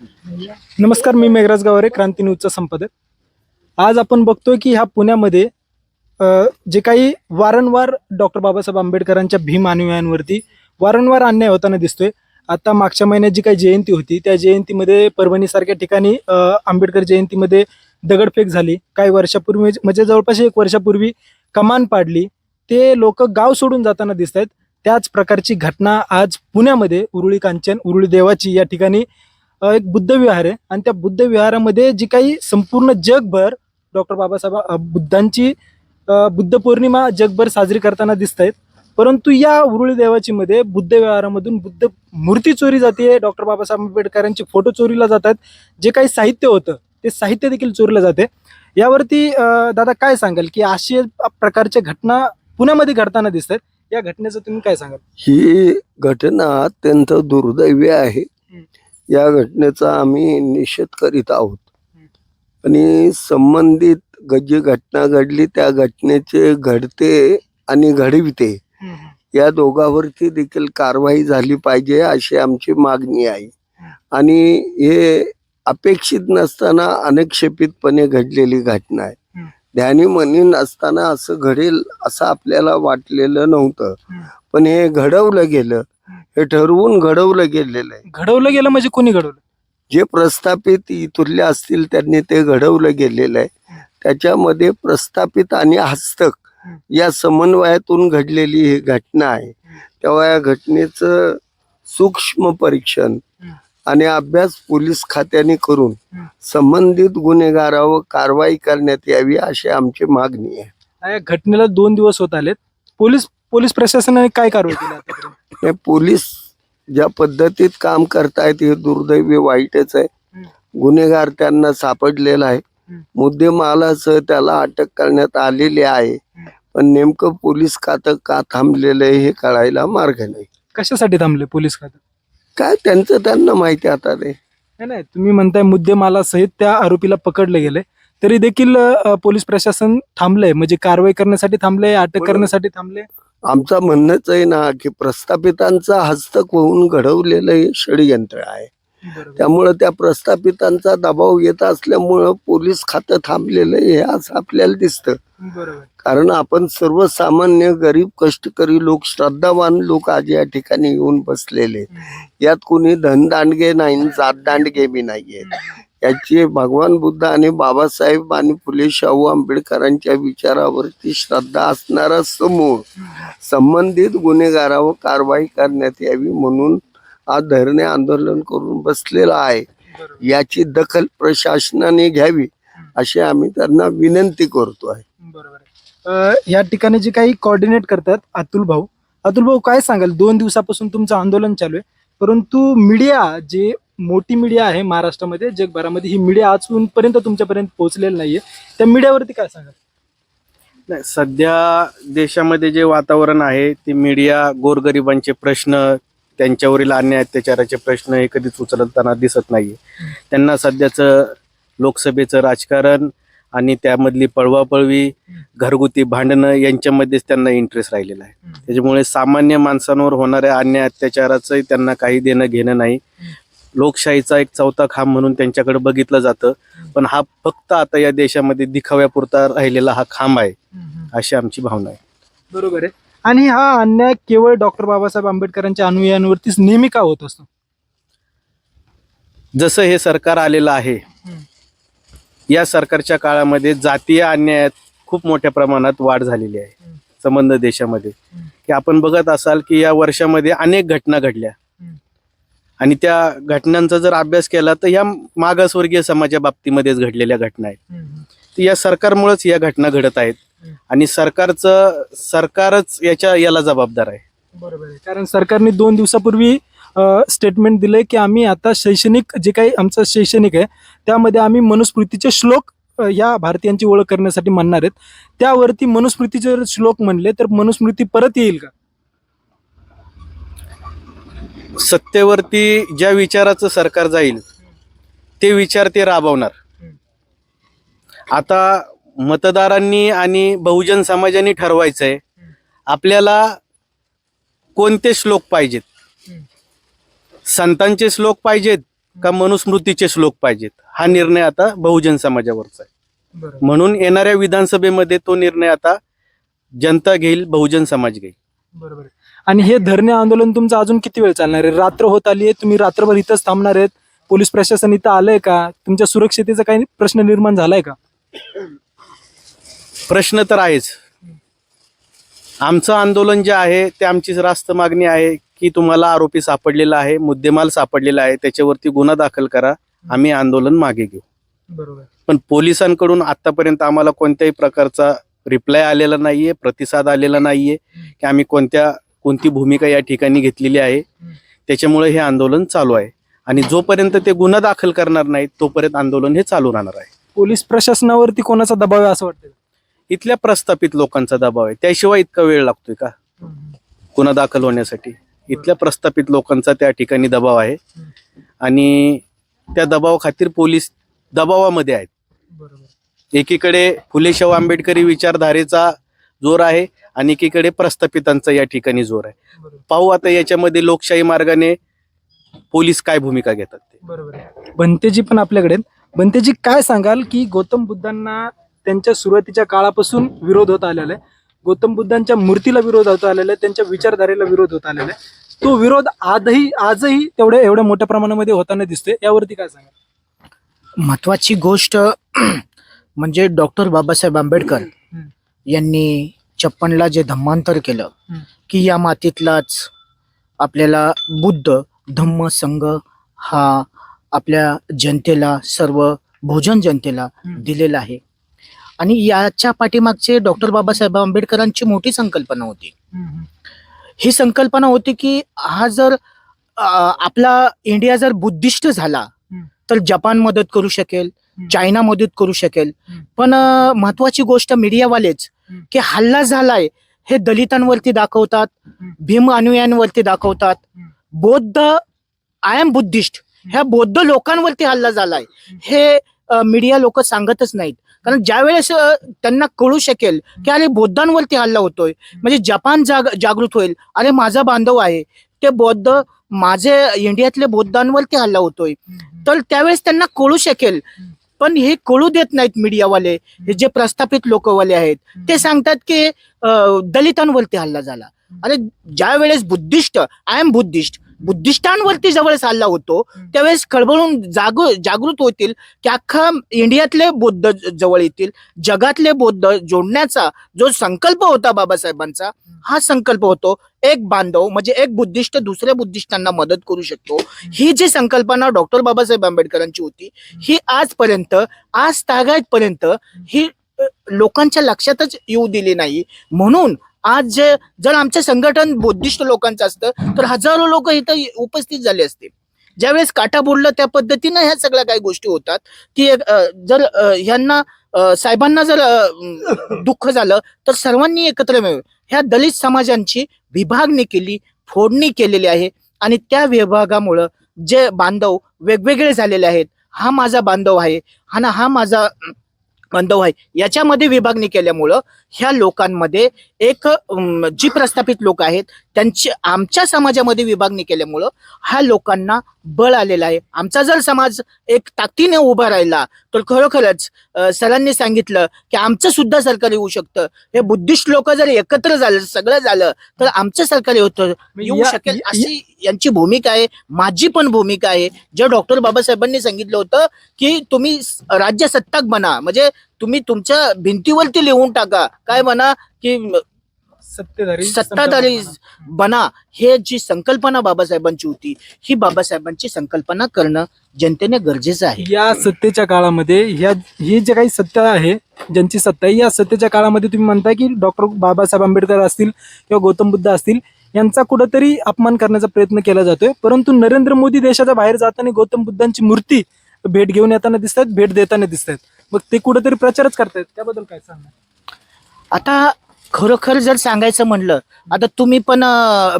नमस्कार मी मेघराज गावरे क्रांती न्यूजचा संपादक. आज आपण बघतोय की ह्या पुण्यामध्ये जे काही वारंवार डॉक्टर बाबासाहेब आंबेडकरांच्या भीम अनुयायांवरती वारंवार अन्याय होताना दिसतोय आता मागच्या महिन्यात जी काही जयंती होती त्या जयंतीमध्ये परभणीसारख्या ठिकाणी आंबेडकर जयंतीमध्ये दगडफेक झाली. काही वर्षापूर्वी म्हणजे, म्हणजे जवळपास एक वर्षापूर्वी कमान पाडली. ते लोक गाव सोडून जाताना दिसत आहेत त्याच प्रकारची घटना आज पुण्यामध्ये उरुळी कांचन उरुळी देवाची या ठिकाणी एक बुद्ध विहार आहे. आणि त्या बुद्ध विहारामध्ये जी काही संपूर्ण जगभर डॉक्टर बाबासाहेब बुद्धांची बुद्ध पौर्णिमा जगभर साजरी करताना दिसत आहेत परंतु या उरुळी देवाची मध्ये बुद्ध विहारामधून बुद्ध मूर्ती चोरी जाते. डॉक्टर बाबासाहेब आंबेडकरांचे फोटो चोरीला जातात. जे काही साहित्य होतं ते साहित्य देखील चोरीला जाते. यावरती दादा काय सांगाल की अशा प्रकारच्या घटना पुण्यामध्ये घडताना दिसत आहेत या घटनेचं तुम्ही काय सांगाल? ही घटना अत्यंत दुर्दैवी आहे. या घटनेचा आम्ही निषेध करीत आहोत. आणि संबंधित जी घटना घडली त्या घटनेचे घडते आणि घडविते या दोघांवरती देखील कारवाई झाली पाहिजे अशी आमची मागणी आहे. आणि हे अपेक्षित नसताना अनक्षेपितपणे घडलेली घटना आहे. ध्यानी मनी नसताना असं घडेल असं आपल्याला वाटलेलं नव्हतं. पण हे घडवलं गेलं हे ठरवून घडवलं गेलेलं आहे घडवलं गेलं म्हणजे कोणी घडवलं जे प्रस्थापित इथुरले असतील त्यांनी ते घडवलं गेलेलं आहे त्याच्यामध्ये प्रस्थापित आणि हस्तक. या समन्वयातून घडलेली ही घटना आहे तेव्हा या घटनेचं सूक्ष्म परीक्षण. आणि अभ्यास पोलीस खात्याने करून. संबंधित गुन्हेगारावर कारवाई करण्यात यावी अशी आमची मागणी आहे या घटनेला दोन दिवस होत आलेत पोलीस पोलीस प्रशासनाने काय कारवाई केली आतापर्यंत? हे पोलीस ज्या पद्धतीत काम करतायत हे दुर्दैवी वाईटच आहे. गुन्हेगार त्यांना सापडलेला आहे. मुद्देमालासह त्याला अटक करण्यात आलेली आहे. पण नेमकं पोलीस खातं का थांबलेलं आहे हे कळायला मार्ग नाही. कशासाठी थांबले पोलीस खातं? काय त्यांचं त्यांना माहिती आता ते नाही नाही तुम्ही म्हणताय मुद्देमाला सहित त्या आरोपीला पकडले गेले तरी देखील अ, पोलीस प्रशासन थांबलंय. म्हणजे कारवाई करण्यासाठी थांबले अटक बरोबर. करण्यासाठी थांबले आमचं म्हणणंच आहे ना की प्रस्थापितांचा हस्तक होऊन घडवलेलं हे षडयंत्र आहे. त्यामुळं त्या प्रस्थापितांचा दबाव येत असल्यामुळं पोलीस खातं थांबलेलं आहे हे असं आपल्याला दिसतं. कारण आपण सर्वसामान्य गरीब कष्टकरी लोक श्रद्धावान लोक आज या ठिकाणी येऊन बसलेले. यात कोणी धनदांडगे नाही जात दांडगे बी नाहीये याची भगवान बुद्ध आणि बाबासाहेब आणि फुले शाहू आंबेडकरांच्या विचारावरती श्रद्धा असणारा समूह संबंधित गुन्हेगारावर कारवाई करण्यात यावी म्हणून आज धरणे आंदोलन करून बसलेला आहे. बरोबर. याची दखल प्रशासनाने घ्यावी अशी आम्ही त्यांना विनंती बरोबर आहे. अ, या ठिकाणी जे काही कोऑर्डिनेट करतात अतुल भाऊ अतुल भाऊ काय सांगाल? दोन दिवसापासून तुमचं आंदोलन चालू आहे परंतु मीडिया जे मोठी मीडिया आहे महाराष्ट्रामध्ये जगभरामध्ये. ही मीडिया अजूनपर्यंत तुमच्यापर्यंत पोहोचलेली नाहीये. त्या मीडियावरती काय सांगाल? नाही सध्या देशामध्ये जे वातावरण आहे ते मीडिया गोरगरिबांचे प्रश्न त्यांच्यावरील अन्याय अत्याचाराचे प्रश्न हे कधीच उचलताना दिसत नाहीये. त्यांना सध्याचं लोकसभेचं राजकारण आणि त्यामधली पळवापळवी घरगुती भांडणं यांच्यामध्येच त्यांना इंटरेस्ट राहिलेला आहे. त्याच्यामुळे सामान्य माणसांवर होणाऱ्या अन्याय अत्याचाराचंही त्यांना काही देणं घेणं नाही. लोकशाहीचा एक चौथा खांब म्हणून त्यांच्याकडे बघितलं जातं पण हा फक्त आता या देशामध्ये दिखाव्यापुरता राहिलेला हा खांब आहे अशी आमची भावना आहे बरोबर आहे आणि हा अन्याय केवळ डॉक्टर बाबासाहेब आंबेडकरांच्या अनुयायांवरतीच नेहमी का होत असतो जसं हे सरकार आलेलं आहे या सरकारच्या काळामध्ये जातीय अन्यायात खूप मोठ्या प्रमाणात वाढ झालेली आहे. संबंध देशामध्ये. की आपण बघत असाल की या वर्षामध्ये अनेक घटना घडल्या. आणि त्या घटनांचा जर अभ्यास केला तर या मागासवर्गीय समाजा बाबतीमध्येच घडलेल्या घटना आहेत. तर या सरकारमुळेच या घटना घडत आहेत. आणि सरकारचं सरकारच याच्या याला जबाबदार आहे. बरोबर आहे. कारण सरकारने दोन दिवसापूर्वी स्टेटमेंट दिलंय की आम्ही आता शैक्षणिक जे काही आमचं शैक्षणिक आहे त्यामध्ये आम्ही मनुस्मृतीचे श्लोक या भारतीयांची ओळख करण्यासाठी म्हणणार आहेत. त्यावरती मनुस्मृतीचे श्लोक म्हणले तर मनुस्मृती परत येईल का? सत्तेवरती ज्या विचाराचं सरकार जाईल ते विचार ते राबवणार. आता मतदारांनी आणि बहुजन समाजाने ठरवायचं आहे आपल्याला कोणते श्लोक पाहिजेत? संतांचे श्लोक पाहिजेत का मनुस्मृतीचे श्लोक पाहिजेत? हा निर्णय आता बहुजन समाजावरचा आहे. म्हणून येणाऱ्या विधानसभेमध्ये तो निर्णय आता जनता घेईल बहुजन समाज घेईल. बरोबर. आणि हे धरणे आंदोलन तुमचं अजून किती वेळ चालणार आहे? रात्र होत आली आहे तुम्ही रात्रभर इथंच थांबणार आहेत. पोलीस प्रशासन इथं आलंय का? तुमच्या सुरक्षितेचा काही प्रश्न निर्माण झालाय का? प्रश्न तर आहेच. आमचं आंदोलन जे आहे ते आमची रास्त मागणी आहे की तुम्हाला आरोपी सापडलेला आहे मुद्देमाल सापडलेला आहे त्याच्यावरती गुन्हा दाखल करा आम्ही आंदोलन मागे घेऊ. बरोबर. पण पोलिसांकडून आतापर्यंत आम्हाला कोणत्याही प्रकारचा रिप्लाय आलेला नाहीये प्रतिसाद आलेला नाहीये की आम्ही कोणत्या कोणती भूमिका या ठिकाणी घेतलेली आहे. त्याच्यामुळे हे आंदोलन चालू आहे. आणि जोपर्यंत ते गुन्हा दाखल करणार नाहीत तोपर्यंत आंदोलन हे चालू राहणार आहे. पोलीस प्रशासनावरती कोणाचा दबाव आहे असं वाटतं इथल्या प्रस्थापित लोकांचा दबाव आहे. त्याशिवाय इतका वेळ लागतोय का? गुन्हा दाखल होण्यासाठी. इथल्या प्रस्थापित लोकांचा त्या ठिकाणी दबाव आहे. आणि त्या दबाव खातीर पोलीस दबावामध्ये आहेत. बरोबर. एकीकडे फुले शाहू आंबेडकरी विचारधारेचा जोर आहे आणि एकीकडे प्रस्थापितांचा या ठिकाणी जोर आहे. पाहू आता याच्यामध्ये लोकशाही मार्गाने पोलीस काय भूमिका घेतात ते. बरोबर आहे. बनतेजी पण आपल्याकडे. बनतेजी काय सांगाल की गौतम बुद्धांना त्यांच्या सुरुवातीच्या काळापासून विरोध होत आलेला आहे. गौतम बुद्धांच्या मूर्तीला विरोध होत आलेला आहे. त्यांच्या विचारधारेला विरोध होत आलेला आहे. तो विरोध आजही आजही तेवढ्या एवढ्या मोठ्या प्रमाणामध्ये होताना दिसतोय. यावरती काय सांगाल? महत्वाची गोष्ट म्हणजे डॉक्टर बाबासाहेब आंबेडकर. यांनी छप्पनला जे धम्मांतर केलं. की या मातीतलाच आपल्याला बुद्ध धम्म संघ हा आपल्या जनतेला सर्व भोजन जनतेला. दिलेला आहे आणि याच्या पाठीमागचे डॉक्टर बाबासाहेब आंबेडकरांची मोठी संकल्पना होती ही संकल्पना होती की हा जर आपला इंडिया जर बुद्धिस्ट झाला. तर जपान मदत करू शकेल. चायना मदत करू शकेल. पण महत्वाची गोष्ट मीडियावालेच. की हल्ला झालाय हे दलितांवरती दाखवतात. भीम अनुयायांवरती दाखवतात. बौद्ध आय एम बुद्धिस्ट ह्या बौद्ध लोकांवरती हल्ला झालाय. हे मीडिया लोक सांगतच नाहीत. कारण ज्या वेळेस अ, त्यांना कळू शकेल की अरे बौद्धांवरती हल्ला होतोय. म्हणजे जपान जाग जागृत होईल. अरे माझा बांधव आहे. ते बौद्ध माझे इंडियातले बौद्धांवरती हल्ला होतोय. तर त्यावेळेस त्यांना कळू शकेल पण हे कळू देत नाहीत मीडियावाले हे जे प्रस्थापित लोकवाले आहेत ते सांगतात की दलितांवरती हल्ला झाला. अरे ज्या वेळेस बुद्धिस्ट आय एम बुद्धिस्ट बुद्धिस्टांवरती ज्यावेळेस हल्ला होतो त्यावेळेस खळबळून जाग जागृत होतील की अख्खा इंडियातले बौद्ध जवळ येतील जगातले बौद्ध जोडण्याचा जो संकल्प होता बाबासाहेबांचा हा संकल्प होतो. एक बांधव म्हणजे एक बुद्धिस्ट दुसऱ्या बुद्धिस्टांना मदत करू शकतो. ही जी संकल्पना डॉक्टर बाबासाहेब आंबेडकरांची होती ही आजपर्यंत आज तागायतपर्यंत ही लोकांच्या लक्षातच येऊ दिली नाही. म्हणून आज जे जर आमचं संघटन बुद्धिस्ट लोकांचं असतं तर हजारो लोक इथं उपस्थित झाले असते. ज्यावेळेस काटा बोललं त्या पद्धतीनं ह्या सगळ्या काही गोष्टी होतात की जर ह्यांना साहेबांना जर दुःख झालं तर सर्वांनी एकत्र मिळून ह्या दलित समाजांची विभागणी केली फोडणी केलेली आहे. आणि त्या विभागामुळं जे बांधव वेगवेगळे झालेले आहेत हा माझा बांधव आहे हा ना हा माझा बांधव आहे याच्यामध्ये विभागणी केल्यामुळं ह्या लोकांमध्ये एक जी प्रस्थापित लोक आहेत त्यांची आमच्या समाजामध्ये विभागणी केल्यामुळं ह्या लोकांना बळ आलेलं आहे. आमचा जर समाज एक ताकदीने उभा राहिला तर खरोखरच सरांनी सांगितलं की आमचं सुद्धा सरकार येऊ शकतं. हे बुद्धिस्ट लोक जर एकत्र झालं सगळं झालं तर आमचं सरकार होतं येऊ शकेल अशी यांची भूमिका आहे माझी पण भूमिका आहे. जे डॉक्टर बाबासाहेबांनी सांगितलं होतं की तुम्ही राज्य सत्ताक बना. म्हणजे तुम्ही तुमच्या भिंतीवरती लिहून टाका. काय म्हणा की सत्तेधारी सत्ताधारी बना. हे जी संकल्पना बाबासाहेबांची होती ही बाबासाहेबांची संकल्पना करणं जनतेने गरजेचं आहे. या सत्तेच्या काळामध्ये ह्या ही जे काही सत्ता आहे ज्यांची सत्ता आहे या सत्तेच्या काळामध्ये तुम्ही म्हणताय की डॉक्टर बाबासाहेब आंबेडकर असतील किंवा गौतम बुद्ध असतील यांचा कुठंतरी अपमान करण्याचा प्रयत्न केला जातोय. परंतु नरेंद्र मोदी देशाच्या बाहेर जाताना गौतम बुद्धांची मूर्ती भेट घेऊन येताना दिसत आहेत भेट देताना दिसत मग ते कुठंतरी प्रचारच करतायत. त्याबद्दल काय सांगणार? आता खरोखर जर सांगायचं म्हणलं आता तुम्ही पण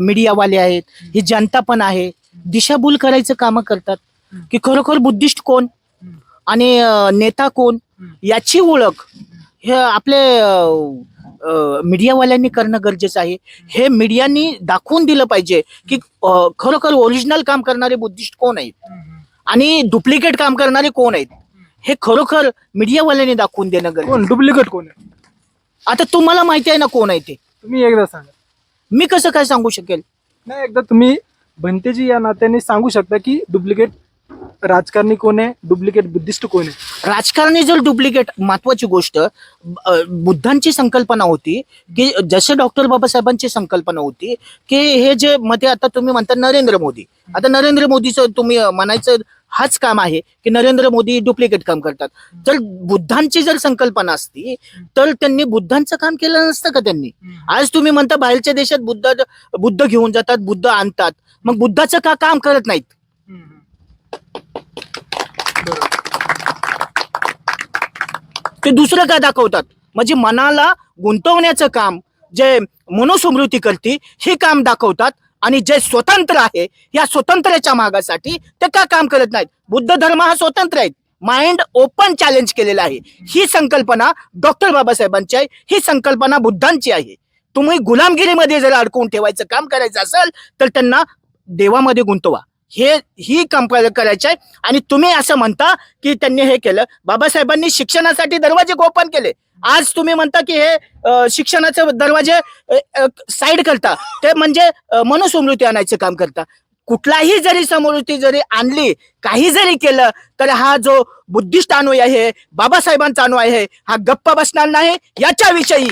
मीडियावाले आहेत ही जनता पण आहे दिशाभूल करायचं कामं करतात. की खरोखर बुद्धिस्ट कोण? आणि नेता कोण? याची ओळख हे आपले मीडियावाल्यांनी करणं गरजेचं आहे. हे मीडियानी दाखवून दिलं पाहिजे की खरोखर ओरिजिनल काम करणारे बुद्धिस्ट कोण आहेत? आणि डुप्लिकेट काम करणारे कोण आहेत? हे खरोखर मीडियावाल्यांनी दाखवून देणं गरजेचं कोण? डुप्लिकेट कोण आहे? आता तुम्हाला माहिती आहे ना कोण आहे ते? तुम्ही एकदा सांगा. मी कसं काय सांगू शकेल? नाही एकदा तुम्ही भंतेजी या नात्याने सांगू शकता की डुप्लिकेट राजकारणी कोण आहे? डुप्लिकेट बुद्धिस्ट कोण आहे? राजकारणी जर डुप्लिकेट महत्वाची गोष्ट अ, बुद्धांची संकल्पना होती की जसे डॉक्टर बाबासाहेबांची संकल्पना होती की हे जे मध्ये आता तुम्ही म्हणता नरेंद्र मोदी. आता नरेंद्र मोदीचं तुम्ही म्हणायचं हाच काम आहे की नरेंद्र मोदी डुप्लिकेट काम करतात. तर बुद्धांची जर संकल्पना असती तर त्यांनी बुद्धांचं काम केलं नसतं का त्यांनी? आज तुम्ही म्हणता बाहेरच्या देशात बुद्ध बुद्ध घेऊन जातात बुद्ध आणतात. मग बुद्धाचं का काम करत नाहीत? ते दुसरं काय दाखवतात? म्हणजे मनाला गुंतवण्याचं काम जे मनोसमृद्धी करते हे काम दाखवतात. आणि जे स्वतंत्र आहे या स्वतंत्रच्या मागासाठी ते का काम करत नाहीत? बुद्ध धर्म हा स्वतंत्र आहे. माइंड ओपन चॅलेंज केलेला आहे. ही संकल्पना डॉक्टर बाबासाहेबांची आहे. ही संकल्पना बुद्धांची आहे. तुम्ही गुलामगिरीमध्ये जर अडकवून ठेवायचं काम करायचं असेल तर त्यांना देवामध्ये गुंतवा. हे ही काम करायचं आहे. आणि तुम्ही असं म्हणता की त्यांनी हे केलं. बाबासाहेबांनी शिक्षणासाठी दरवाजे ओपन केले. आज तुम्ही म्हणता की हे शिक्षणाचे दरवाजे साईड करता. ते म्हणजे अ, आणायचं काम करता. कुठलाही जरी समृद्धी जरी आणली काही जरी केलं तर हा जो बुद्धिस्ट अनुय आहे बाबासाहेबांचा अनुय आहे हा गप्प बसणार नाही याच्याविषयी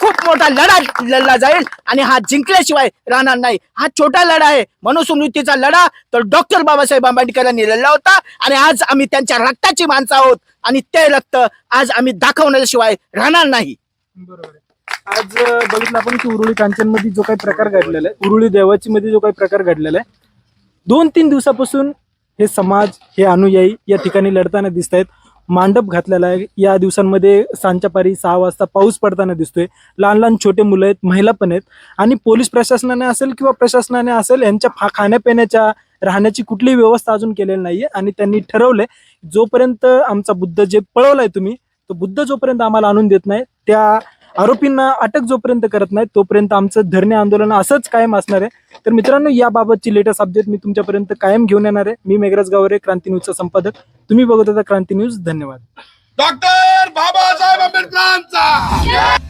खूप मोठा लढा लढला जाईल आणि हा जिंकल्याशिवाय राहणार नाही. हा छोटा लढा आहे. मनुस्मृतीचा लढा. तर डॉक्टर बाबासाहेब आंबेडकरांनी लढला होता आणि आज आम्ही त्यांच्या रक्ताची माणसं आहोत आणि ते रक्त आज आम्ही दाखवण्याशिवाय राहणार नाही. बरोबर आज बघितलं आपण की उरुळी कांचनमध्ये जो काही प्रकार घडलेला आहे उरुळी देवाची मध्ये जो काही प्रकार घडलेला आहे दोन तीन दिवसापासून हे समाज हे अनुयायी या ठिकाणी लढताना दिसत आहेत मांडप घातलेला आहे. या दिवसांमध्ये सांच्यापारी सहा वाजता पाऊस पडताना दिसतोय. लहान लहान छोटे मुलं आहेत महिला पण आहेत. आणि पोलीस प्रशासनाने असेल किंवा प्रशासनाने असेल यांच्या फा खाण्यापिण्याच्या राहण्याची कुठलीही व्यवस्था अजून केलेली नाहीये. आणि त्यांनी ठरवलंय जोपर्यंत आमचा बुद्ध जे पळवलाय तुम्ही तो बुद्ध जोपर्यंत आम्हाला आणून देत नाही त्या आरोपींना अटक जोपर्यंत करत नाही तोपर्यंत आमचं धरणे आंदोलन असंच कायम असणार आहे. तर मित्रांनो याबाबतची लेटेस्ट अपडेट मी तुमच्यापर्यंत कायम घेऊन येणार आहे. मी मेघराज गावरे क्रांती न्यूजचा संपादक. तुम्ही बघत होता क्रांती न्यूज. धन्यवाद. डॉक्टर बाबासाहेब आंबेडकरांचा.